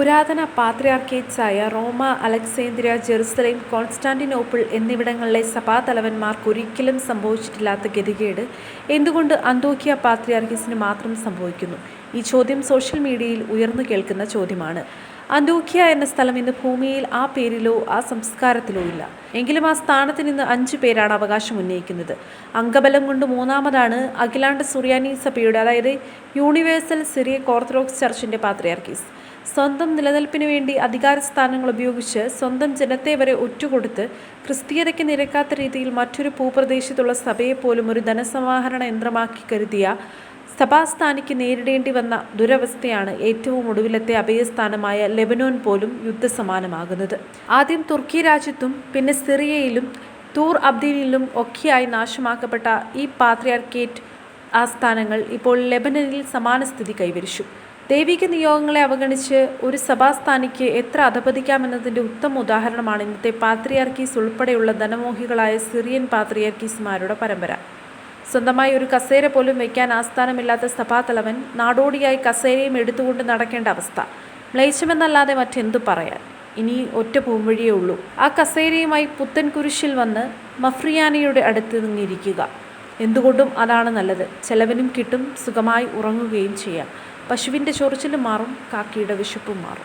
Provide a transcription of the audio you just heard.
പുരാതന പാത്രിയാർക്കേറ്റ്സായ റോമ അലക്സേന്ദ്രിയ Jerusalem Constantinople എന്നിവിടങ്ങളിലെ സഭാതലവന്മാർക്ക് ഒരിക്കലും സംഭവിച്ചിട്ടില്ലാത്ത ഗതികേട് എന്തുകൊണ്ട് അന്തോക്കിയ പാത്രിയാർക്കീസിന് മാത്രം സംഭവിക്കുന്നു? ഈ ചോദ്യം സോഷ്യൽ മീഡിയയിൽ ഉയർന്നു കേൾക്കുന്ന ചോദ്യമാണ്. അന്തോക്കിയ എന്ന സ്ഥലം ഇന്ന് ഭൂമിയിൽ ആ പേരിലോ ആ സംസ്കാരത്തിലോ ഇല്ല. എങ്കിലും ആ സ്ഥാനത്ത് നിന്ന് അഞ്ചു പേരാണ് അവകാശം ഉന്നയിക്കുന്നത്. അംഗബലം കൊണ്ട് മൂന്നാമതാണ് അഖിലാണ്ട് സുറിയാനി സഭയുടെ അതായത് യൂണിവേഴ്സൽ സിറിയ ഓർത്തഡോക്സ് ചർച്ചിന്റെ പാത്രിയാർക്കീസ്. സ്വന്തം നിലനിൽപ്പിന് വേണ്ടി അധികാരസ്ഥാനങ്ങൾ ഉപയോഗിച്ച് സ്വന്തം ജനത്തെ വരെ ഒറ്റുകൊടുത്ത് ക്രിസ്തീയതയ്ക്ക് നിരക്കാത്ത രീതിയിൽ മറ്റൊരു ഭൂപ്രദേശത്തുള്ള സഭയെപ്പോലും പോലും ഒരു ധനസമാഹരണ യന്ത്രമാക്കി കരുതിയ സഭാസ്ഥാനിക്ക് നേരിടേണ്ടി വന്ന ദുരവസ്ഥയാണ് ഏറ്റവും ഒടുവിലത്തെ അഭയസ്ഥാനമായ ലെബനോൻ പോലും യുദ്ധസമാനമാകുന്നത്. ആദ്യം തുർക്കി രാജ്യത്തും പിന്നെ സിറിയയിലും തൂർ അബ്ദീനിലും ഒക്കെയായി നാശമാക്കപ്പെട്ട ഈ പാത്രിയാർക്കേറ്റ് ആസ്ഥാനങ്ങൾ ഇപ്പോൾ ലെബനനിൽ സമാന സ്ഥിതി കൈവരിച്ചു. ദൈവിക നിയോഗങ്ങളെ അവഗണിച്ച് ഒരു സഭാസ്ഥാനിക്ക് എത്ര അധപതിക്കാമെന്നതിന്റെ ഉത്തമ ഉദാഹരണമാണ് ഇന്നത്തെ പാത്രിയാർക്കീസ് ഉൾപ്പെടെയുള്ള ധനമോഹികളായ സിറിയൻ പാത്രിയാർക്കീസുമാരുടെ പരമ്പര. സ്വന്തമായി ഒരു കസേര പോലും വയ്ക്കാൻ ആസ്ഥാനമില്ലാത്ത സഭാതലവൻ നാടോടിയായി കസേരയും എടുത്തുകൊണ്ട് നടക്കേണ്ട അവസ്ഥ. മ്ലേച്ഛമെന്നല്ലാതെ മറ്റെന്തു പറയാൻ? ഇനി ഒറ്റ പൂമ്പഴിയേ ഉള്ളൂ. ആ കസേരയുമായി പുത്തൻ കുരിശിൽ വന്ന് മഫ്രിയാനയുടെ അടുത്ത് നിന്നിരിക്കുക. എന്തുകൊണ്ടും അതാണ് നല്ലത്. ചെലവിനും കിട്ടും സുഖമായി ഉറങ്ങുകയും ചെയ്യാം. പശുവിന്റെ ചൊറിച്ചിലും മാറും കാക്കിയുടെ വിശപ്പും മാറും.